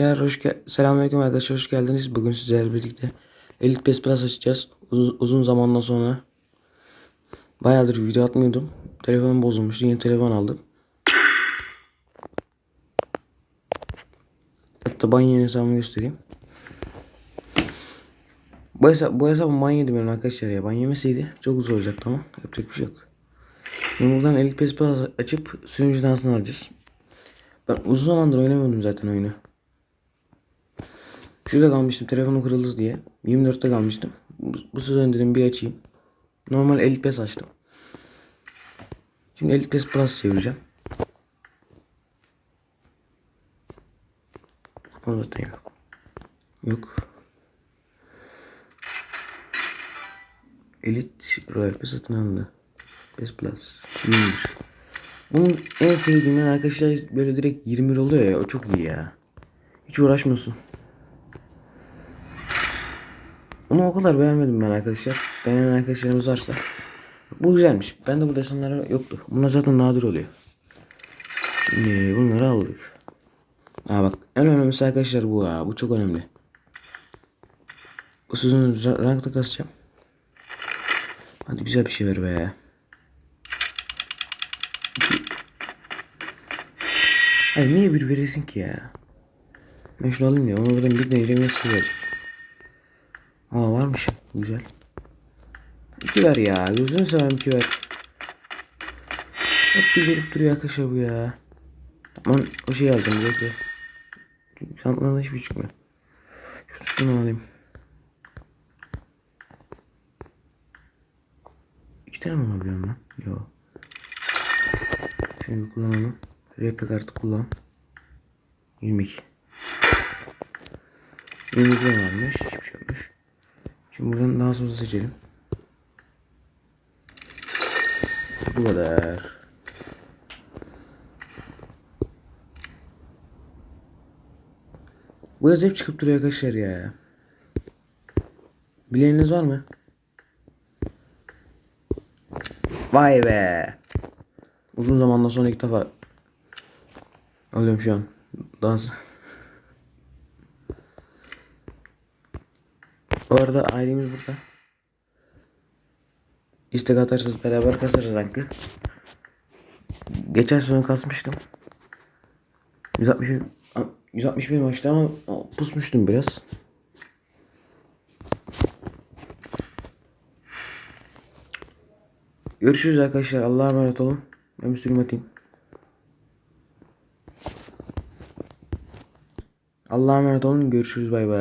Arkadaşlar hoş gel Selamünaleyküm arkadaşlar hoş geldiniz. Bugün sizlerle birlikte Elite Pass Plus açacağız. Uzun, uzun zamandan sonra bayağıdır video atmıyordum. Telefonum bozulmuştu. Yeni telefon aldım. Hatta ban yeni hesabımı göstereyim. Bu hesap bu hesabı ban yedim benim arkadaşlar ya. Ban yemeseydi çok uzun olacaktı ama yapacak bir şey yok. Şimdi buradan Elite Pass Plus açıp sürümcü dansını alacağız. Ben uzun zamandır oynamıyordum zaten oyunu. Şurada kalmıştım telefonum kırıldı diye. 24'te kalmıştım. Bu, bu sezon dedim bir açayım. Normal Elite Pass açtım. Şimdi Elite Pass Plus çevireceğim. O zaten yok. Yok. Elite Royal Pass satın aldı. Pass Plus. 21. Bunun en sevdiğim arkadaşlar böyle direkt 21 oluyor ya o çok iyi ya. Hiç uğraşmıyorsun. Onu o kadar beğenmedim ben arkadaşlar. Beğenen arkadaşlarımız varsa. Bu güzelmiş. Ben de bu desenler yoktu. Bunlar zaten nadir oluyor. Şimdi bunları aldık. Aa bak en önemlisi arkadaşlar bu ha. Bu çok önemli. Bu ra- rankta kasacağım. Hadi güzel bir şey ver be. Hayır niye bir verirsin ki ya? Ben şunu alayım ya. Onu buradan bir deneyeceğim verecek. Aa varmış. Güzel. İki ver ya. Gözünü seveyim iki ver. Hep bir verip duruyor arkadaşlar bu ya. Aman o şeyi aldım bekle. Çantadan hiçbir şey çıkmıyor. Şunu, şunu alayım. İki tane mi alabiliyorum lan? Yok. Şunu kullanalım. RP kartı kullan. 22. 22 varmış. Hiçbir şey yokmuş. Şimdi buradan daha sonra seçelim. Bu kadar. Bu yaz hep çıkıp duruyor arkadaşlar ya. Bileniniz var mı? Vay be. Uzun zamandan sonra ilk defa alıyorum şu an. Dans. Bu arada ailemiz burada. İstek atarsanız beraber kasarız rankı. Geçen sene kasmıştım. 160 161 maçta ama pusmuştum biraz. Görüşürüz arkadaşlar. Allah'a emanet olun. Ben sürüm atayım. Allah'a emanet olun. Görüşürüz. Bay bay.